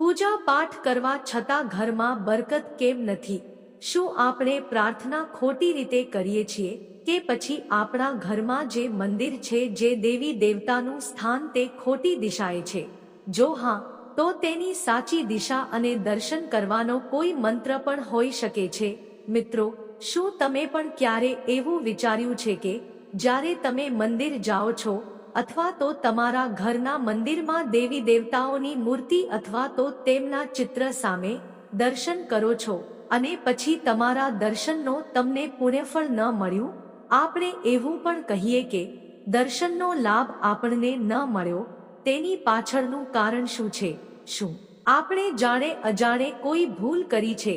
પૂજા પાઠ કરવા છતાં ઘરમાં બરકત કેમ નથી? શું આપણે પ્રાર્થના ખોટી રીતે કરીએ છીએ કે પછી આપણા ઘરમાં જે મંદિર છે જે દેવી દેવતાનું સ્થાન તે ખોટી દિશાએ છે? જો હા, તો તેની સાચી દિશા અને દર્શન કરવાનો કોઈ મંત્ર પણ હોઈ શકે છે? મિત્રો, શું તમે પણ ક્યારે એવું વિચાર્યું છે કે જ્યારે તમે મંદિર જાઓ છો અથવા તો તમારા ઘરના મંદિરમાં દેવી દેવતાઓની મૂર્તિ અથવા તો તેમના ચિત્ર સામે દર્શન કરો છો અને પછી તમારા દર્શનનો તમને પુણ્યફળ ન મળ્યું? આપણે એવું પણ કહીએ કે દર્શનનો લાભ આપણને ન મળ્યો, તેની પાછળનું કારણ શું છે? શું આપણે જાણે અજાણે કોઈ ભૂલ કરી છે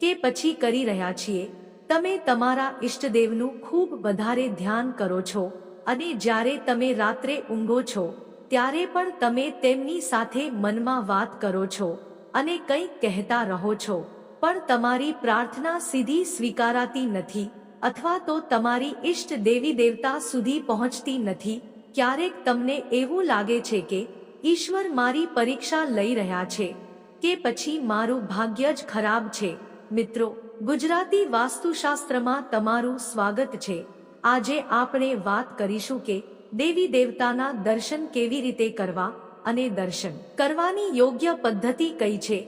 કે પછી કરી રહ્યા છીએ? તમે તમારા ઈષ્ટદેવનું ખૂબ વધારે ધ્યાન કરો છો અને જ્યારે તમે રાત્રે ઊંઘો છો, ત્યારે પણ તમે તેમની સાથે મનમાં વાત કરો છો અને કંઈક કહેતા રહો છો. પણ તમારી પ્રાર્થના સીધી સ્વીકારાતી નથી અથવા તો તમારી ઈષ્ટ દેવી દેવતા સુધી પહોંચતી નથી. ક્યારેક તમને એવું લાગે છે કે, ઈશ્વર મારી પરીક્ષા લઈ રહ્યા છે કે પછી મારું ભાગ્ય જ ખરાબ છે. મિત્રો, ગુજરાતી વાસ્તુશાસ્ત્રમાં તમારું સ્વાગત છે. આજે આપણે વાત કરીશું કે દેવી દેવતાના દર્શન કેવી રીતે કરવા અને દર્શન કરવાની યોગ્ય પદ્ધતિ કઈ છે,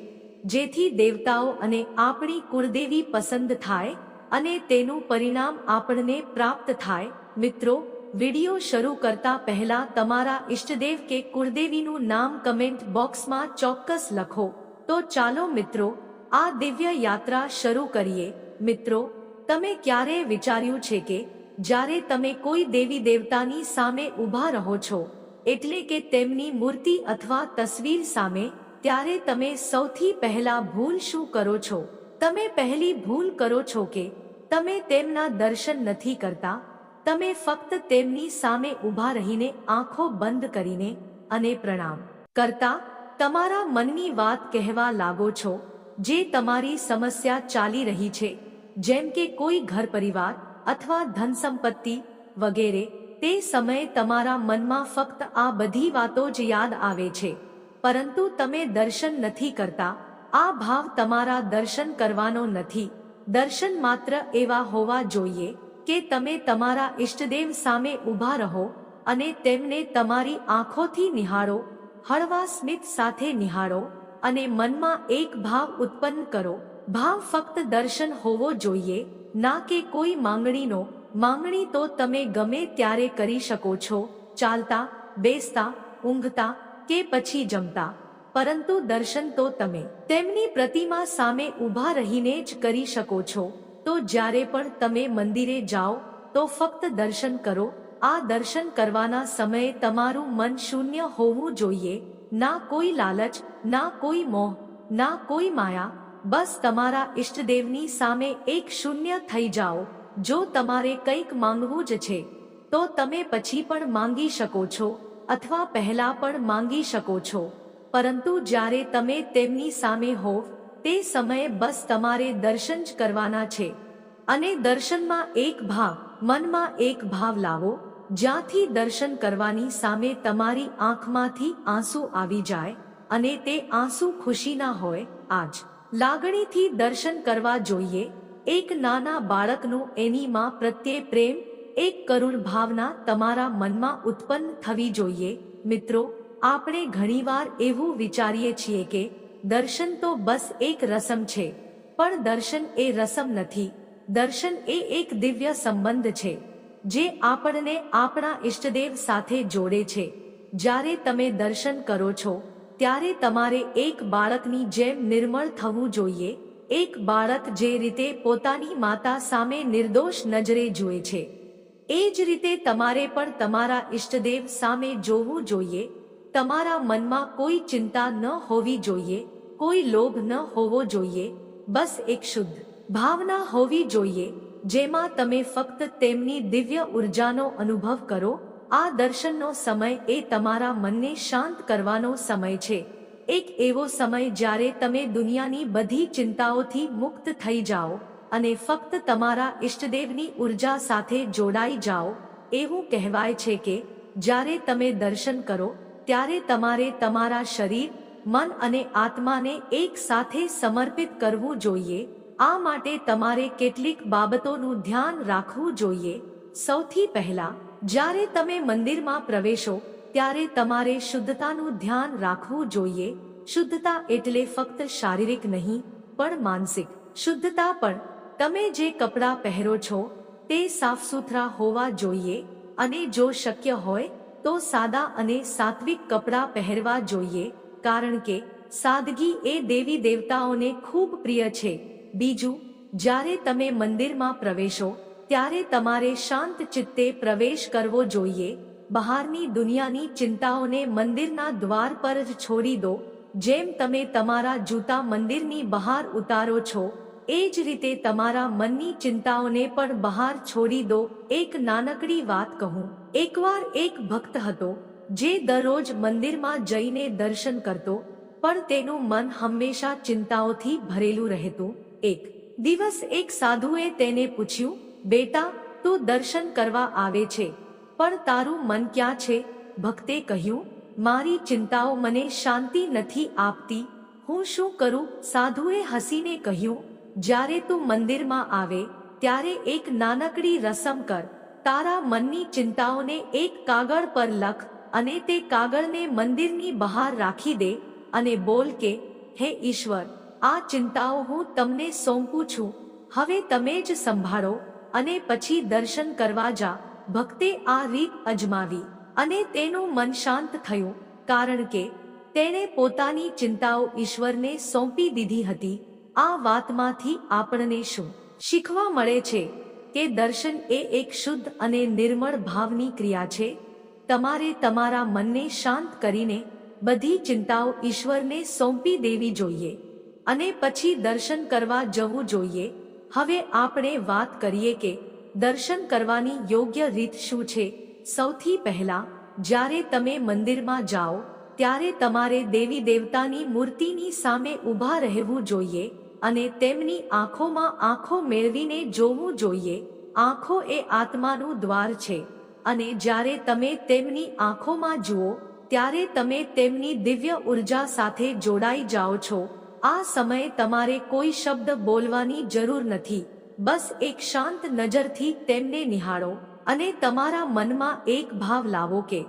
જેથી દેવતાઓ અને આપણી કુળદેવી પસંદ થાય અને તેનું પરિણામ આપણને પ્રાપ્ત થાય. મિત્રો, વિડિયો શરૂ કરતા પહેલા તમારા ઈષ્ટદેવ કે કુળદેવીનું નામ કમેન્ટ બોક્સમાં ચોક્કસ લખો. તો ચાલો મિત્રો, આ દિવ્ય યાત્રા શરૂ કરીએ. મિત્રો, તમે ક્યારે વિચાર્યું છે કે જ્યારે તમે કોઈ દેવી દેવતાની સામે ઊભા રહો છો, એટલે કે તેમની મૂર્તિ અથવા તસવીર સામે, ત્યારે તમે સૌથી પહેલા ભૂલ શું કરો છો? તમે પહેલી ભૂલ કરો છો કે, તમે તેમના દર્શન નથી કરતા, તમે ફક્ત તેમની સામે ઊભા રહીને આંખો બંધ કરીને અને પ્રણામ. કરતા, તમારા મનની વાત કહેવા લાગો છો, જે તમારી સમસ્યા ચાલી રહી છે, જેમ કે કોઈ ઘર પરિવાર અથવા ધન સંપત્તિ વગેરે, તે સમયે તમારા મનમાં ફક્ત આ બધી વાતો જ યાદ આવે છે. પરંતુ તમે દર્શન નથી કરતા, આ ભાવ તમારા દર્શન કરવાનો નથી. દર્શન માત્ર એવા હોવા જોઈએ કે તમે તમારા ઈષ્ટદેવ સામે ઊભા રહો અને તેમને તમારી આંખોથી નિહાળો હળવા સ્મિત સાથે નિહાળો અને મનમાં એક ભાવ ઉત્પન્ન કરો. ભાવ ફક્ત દર્શન હોવો જોઈએ ના કે કોઈ માંગણીનો, માંગણી તો તમે ગમે ત્યારે કરી શકો છો, ચાલતા, બેસતા, ઊંઘતા કે પછી જમતા. પરંતુ દર્શન તો તમે તેમની પ્રતિમા સામે ઊભા રહીને જ કરી શકો છો. તો જ્યારે પણ તમે મંદિરે જાઓ, તો ફક્ત દર્શન કરો. આ દર્શન કરવાના સમયે તમારું મન શૂન્ય હોવું જોઈએ. ના કોઈ લાલચ, ના કોઈ મોહ, ના કોઈ માયા બસ તમારા ઈષ્ટદેવની સામે એક શૂન્ય થઈ જાઓ, જો તમારે કંઈક માંગવું જ છે, તો તમે પછી પણ માંગી શકો છો, અથવા પહેલા પણ માંગી શકો છો. પરંતુ જ્યારે તમે તેમની સામે હોવ તે સમયે બસ તમારે દર્શન જ કરવાના છે. અને દર્શનમાં એક ભાવ, મનમાં એક ભાવ લાવો, જ્યાંથી દર્શન કરવાની સામે તમારી આંખમાંથી આંસુ આવી જાય, અને તે આંસુ ખુશીના હોય, આજ. લાગણીથી દર્શન કરવા જોઈએ. એક નાના બાળકનું એની માં પ્રત્યે પ્રેમ, એક કરુણ ભાવના તમારા મનમાં ઉત્પન્ન થવી જોઈએ. મિત્રો, આપણે ઘણીવાર એવું વિચારીએ છીએ કે દર્શન તો બસ એક રસમ છે, પણ દર્શન એ રસમ નથી. દર્શન એ એક દિવ્ય સંબંધ છે, જે આપણને આપણા ઈષ્ટદેવ સાથે જોડે છે. જ્યારે તમે દર્શન કરો છો ત્યારે તમારે એક બાળકની જેમ નિર્મળ થવું જોઈએ. એક બાળક જે રીતે પોતાની માતા સામે નિર્દોષ નજરે જુએ છે, એ જ રીતે તમારે પણ તમારા ઈષ્ટદેવ સામે જોવું જોઈએ. તમારા મનમાં કોઈ ચિંતા ન હોવી જોઈએ, કોઈ લોભ ન હોવો જોઈએ. બસ એક શુદ્ધ ભાવના હોવી જોઈએ, જેમાં તમે ફક્ત તેમની દિવ્ય ઉર્જાનો અનુભવ કરો આ દર્શનનો સમય એ તમારા મનને શાંત કરવાનો સમય છે. એક એવો સમય જ્યારે તમે દુનિયાની બધી ચિંતાઓથી મુક્ત થઈ જાઓ અને ફક્ત તમારા ઈષ્ટદેવની ઊર્જા સાથે જોડાઈ જાઓ, એવું કહેવાય છે કે જ્યારે તમે દર્શન કરો, ત્યારે તમારે તમારા શરીર, મન અને આત્માને એક સાથે સમર્પિત કરવું જોઈએ. આ માટે તમારે કેટલીક બાબતોનું ધ્યાન રાખવું જોઈએ. સૌથી પહેલા જ્યારે તમે મંદિરમાં પ્રવેશો, ત્યારે તમારે શુદ્ધતાનું ધ્યાન રાખવું જોઈએ. શુદ્ધતા એટલે ફક્ત શારીરિક નહીં, પણ માનસિક. શુદ્ધતા પણ. તમે જે કપડાં પહેરો છો, તે સાફ સુથરા હોવા જોઈએ અને જો શક્ય હોય, તો સાદા અને સાત્વિક કપડાં પહેરવા જોઈએ. કારણ કે, સાદગી એ દેવી દેવતાઓને ખૂબ પ્રિય છે. બીજું, જ્યારે તમે મંદિરમાં પ્રવેશો ત્યારે તમારે શાંત ચિત્તે પ્રવેશ કરવો જોઈએ. બહારની દુનિયાની ચિંતાઓને મંદિરના દ્વાર પર જ છોડી દો. જેમ તમે તમારા જૂતા મંદિરની બહાર ઉતારો છો, એ જ રીતે તમારા મનની ચિંતાઓને પણ બહાર છોડી દો. એક નાનકડી વાત કહું. એકવાર એક ભક્ત હતો, જે દરરોજ મંદિરમાં જઈને દર્શન કરતો, પણ તેનું મન હંમેશા ચિંતાઓથી ભરેલું રહેતું. એક દિવસ એક સાધુએ તેને પૂછ્યું બેટા, તું દર્શન કરવા આવે છે. પણ તારું મન ક્યાં છે? ભક્તે કહ્યું, મારી ચિંતાઓ મને શાંતિ નથી આપતી. હું શું કરું? સાધુએ હસીને કહ્યું, જ્યારે તું મંદિરમાં આવે, ત્યારે એક નાનકડી રસમ કર. તારા મનની ચિંતાઓને એક કાગળ પર લખ અને તે કાગળને મંદિરની બહાર રાખી દે અને બોલ કે, હે ઈશ્વર, આ ચિંતાઓ હું તમને સોંપું છું. હવે તમે જ સંભાળો. અને પછી દર્શન કરવા જા. ભક્તે આ રીત અજમાવી અને તેનું મન શાંત થયું, કારણ કે તેણે પોતાની ચિંતાઓ ઈશ્વરને સોંપી દીધી હતી. આ વાતમાંથી આપણને શું શીખવા મળે છે કે દર્શન એ એક શુદ્ધ અને નિર્મળ ભાવની ક્રિયા છે? તમારે તમારા મનને શાંત કરીને બધી ચિંતાઓ ઈશ્વરને સોંપી દેવી જોઈએ અને પછી દર્શન કરવા જવું જોઈએ. હવે આપણે વાત કરીએ કે દર્શન કરવાની યોગ્ય રીત શું છે. સૌથી પહેલા, જ્યારે તમે મંદિરમાં જાઓ, ત્યારે તમારે દેવી દેવતાની મૂર્તિની સામે ઊભા રહેવું જોઈએ અને તેમની આંખોમાં આંખો મેળવીને જોવું જોઈએ. આંખો એ આત્માનું દ્વાર છે અને જ્યારે તમે તેમની આંખોમાં જુઓ, ત્યારે તમે તેમની દિવ્ય ઊર્જા સાથે જોડાઈ જાઓ છો. આ સમયે તમારે કોઈ શબ્દ બોલવાની જરૂર નથી. બસ એક શાંત નજરથી તેમને નિહાળો અને તમારા મનમાં એક ભાવ લાવો કે,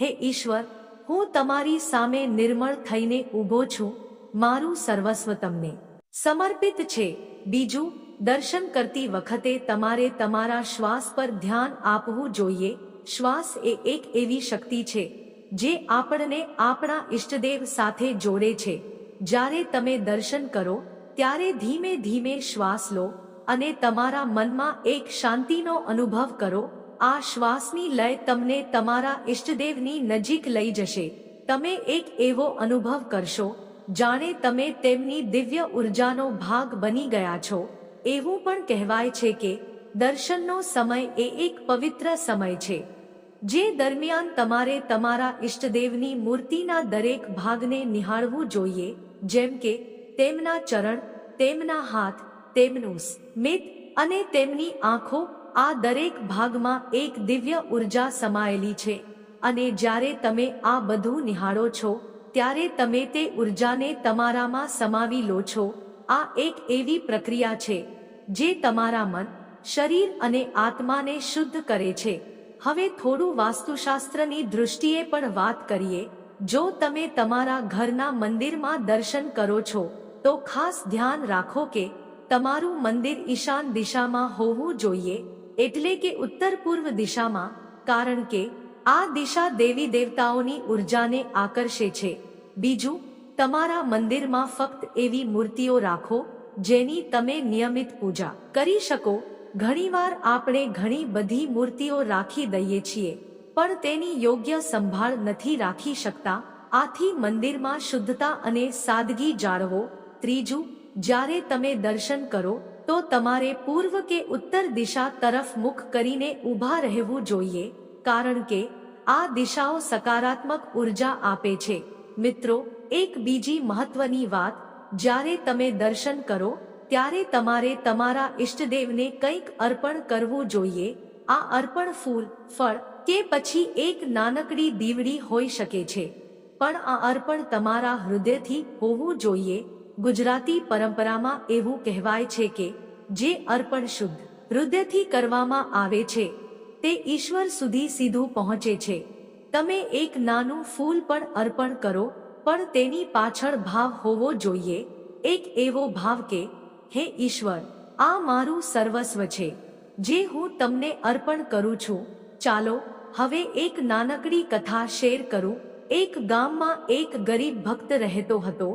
હે ઈશ્વર, હું તમારી સામે નિર્મળ થઈને ઊભો છું. મારું સર્વસ્વ તમને સમર્પિત છે. બીજું, દર્શન કરતી વખતે તમારે તમારા શ્વાસ પર ધ્યાન આપવું જોઈએ. શ્વાસ એ એક એવી શક્તિ છે, જે આપણને આપણા ઈષ્ટદેવ સાથે જોડે છે. જ્યારે તમે દર્શન કરો, ત્યારે ધીમે ધીમે શ્વાસ લો અને તમારા મનમાં એક શાંતિનો અનુભવ કરો, આ શ્વાસની લય તમને તમારા ઈષ્ટદેવની નજીક લઈ જશે. તમે એક એવો અનુભવ કરશો, જાણે તમે તેમની દિવ્ય ઉર્જાનો ભાગ બની ગયા છો. એવું પણ કહેવાય છે કે, દર્શનનો સમય એ એક પવિત્ર સમય છે. જે દરમિયાન તમારે તમારા ઇષ્ટદેવની મૂર્તિના દરેક ભાગને નિહાળવું જોઈએ, જેમ કે તેમના ચરણ, તેમના હાથ, તેમનું સ્મિત અને તેમની આંખો, આ દરેક ભાગમાં એક દિવ્ય ઊર્જા સમાયેલી છે. અને જ્યારે તમે આ બધું નિહાળો છો, ત્યારે તમે તે ઉર્જાને તમારામાં સમાવી લો છો. આ એક એવી પ્રક્રિયા છે, જે તમારા મન, શરીર અને આત્માને શુદ્ધ કરે છે. હવે થોડું વાસ્તુશાસ્ત્રની દૃષ્ટિએ પણ વાત કરીએ. જો તમે તમારા ઘરના મંદિરમાં દર્શન કરો છો, તો ખાસ ધ્યાન રાખો કે તમારું મંદિર ઈશાન દિશામાં હોવું જોઈએ, એટલે કે ઉત્તર પૂર્વ દિશામાં, કારણ કે આ દિશા દેવી દેવતાઓની ઉર્જાને આકર્ષે છે. બીજું, તમારા મંદિરમાં ફક્ત એવી મૂર્તિઓ રાખો, જેની તમે નિયમિત પૂજા કરી શકો ઘણીવાર આપણે ઘણી બધી મૂર્તિઓ રાખી દઈએ છીએ, પણ તેની યોગ્ય સંભાળ નથી રાખી શકતા. આથી મંદિરમાં શુદ્ધતા અને સાદગી જાળવો. ત્રીજું, જ્યારે તમે દર્શન કરો, તો તમારે પૂર્વ કે ઉત્તર દિશા તરફ મુખ કરીને ઊભા રહેવું જોઈએ, કારણ કે આ દિશાઓ સકારાત્મક ઊર્જા આપે છે. મિત્રો, એક બીજી મહત્વની વાત, જ્યારે તમે દર્શન કરો ત્યારે તમારે તમારા ઈષ્ટદેવને કંઈક અર્પણ કરવું જોઈએ. આ અર્પણ ફૂલ, ફળ કે પછી એક નાનકડી દીવડી હોઈ શકે છે. પણ આ અર્પણ તમારા હૃદયથી હોવું જોઈએ. ગુજરાતી પરંપરામાં એવું કહેવાય છે કે, જે અર્પણ શુદ્ધ હૃદયથી કરવામાં આવે છે, તે ઈશ્વર સુધી સીધું પહોંચે છે. તમે એક નાનું ફૂલ પણ અર્પણ કરો, પણ તેની પાછળ ભાવ હોવો જોઈએ. એક એવો ભાવ કે હે ઈશ્વર, આ મારું સર્વસ્વ છે, જે હું તમને અર્પણ કરું છું. ચાલો, હવે એક નાનકડી કથા શેર કરું. એક ગામમાં એક ગરીબ ભક્ત રહેતો હતો.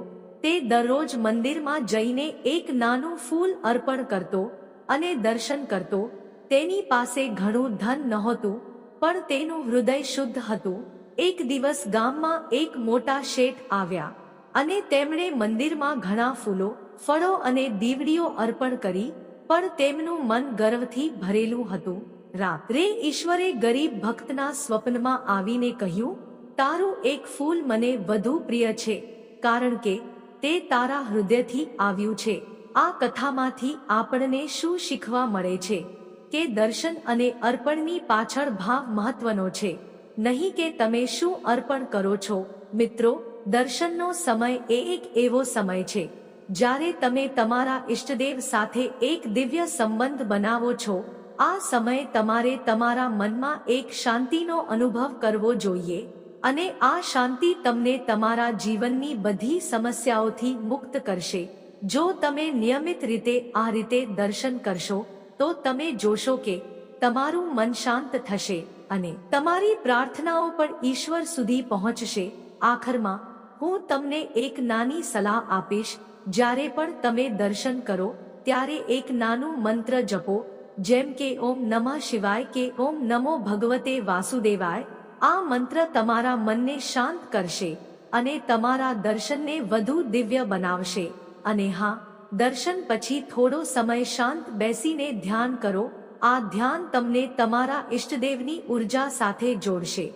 તે દરરોજ મંદિરમાં જઈને એક નાનું ફૂલ અર્પણ કરતો અને દર્શન કરતો. તેની પાસે ઘણું ધન નહોતું, પણ તેનું હૃદય શુદ્ધ હતું. એક દિવસ ગામમાં એક મોટા શેઠ આવ્યા અને તેમણે મંદિરમાં ઘણા ફૂલો ફળો અને દીવડીઓ અર્પણ કરી, પણ તેમનું મન ગર્વથી ભરેલું હતું. રાત્રે ઈશ્વરે ગરીબ ભક્તના સ્વપ્નમાં આવીને કહ્યું, તારું એક ફૂલ મને વધુ પ્રિય છે, કારણ કે તે તારા હૃદયથી આવ્યું છે. આ કથામાંથી આપણને શું શીખવા મળે છે? કે દર્શન અને અર્પણની પાછળ ભાવ મહત્વનો છે. નહીં કે તમે શું અર્પણ કરો છો? મિત્રો, દર્શનનો સમય એ એક એવો સમય છે. જ્યારે તમે તમારા ઇષ્ટદેવ સાથે એક દિવ્ય સંબંધ બનાવો છો, આ સમય તમારે તમારા મનમાં એક શાંતિનો અનુભવ કરવો જોઈએ અને આ શાંતિ તમને તમારા જીવનની બધી સમસ્યાઓથી મુક્ત કરશે. જો તમે નિયમિત રીતે આ રીતે દર્શન કરશો, તો તમે જોશો કે તમારું મન શાંત થશે અને તમારી પ્રાર્થનાઓ પણ ઈશ્વર સુધી પહોંચશે. આખરમાં, હું તમને એક નાની સલાહ આપીશ જ્યારે પણ તમે દર્શન કરો, ત્યારે એક નાનું મંત્ર જપો, જેમ કે, ઓમ નમઃ શિવાય કે, ઓમ નમો ભગવતે વાસુદેવાય આ મંત્ર તમારા મનને શાંત કરશે અને તમારા દર્શનને વધુ દિવ્ય બનાવશે. અને હા, દર્શન પછી થોડો સમય શાંત બેસીને ધ્યાન કરો, આ ધ્યાન તમને તમારા ઈષ્ટદેવની ઊર્જા સાથે જોડશે.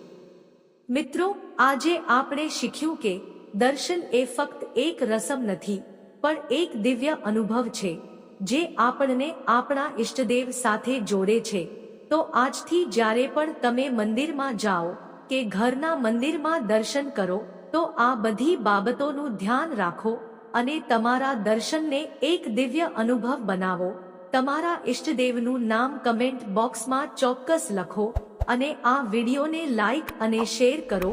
મિત્રો, આજે આપણે શીખ્યું કે દર્શન એ ફક્ત એક રસમ નથી પણ એક દિવ્ય અનુભવ છે, જે આપણને આપણા ઈષ્ટદેવ સાથે જોડે છે. તો આજથી જ્યારે પણ તમે મંદિરમાં જાઓ કે ઘરના મંદિરમાં દર્શન કરો, તો આ બધી બાબતોનું ધ્યાન રાખો અને તમારા દર્શનને એક દિવ્ય અનુભવ બનાવો. તમારા ઈષ્ટદેવનું નામ કમેન્ટ બોક્સમાં ચોક્કસ લખો અને આ વિડીયોને લાઈક અને શેર કરો,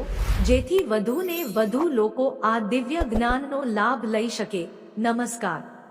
જેથી વધુને વધુ લોકો આ દિવ્ય જ્ઞાનનો લાભ લઈ શકે. નમસ્કાર.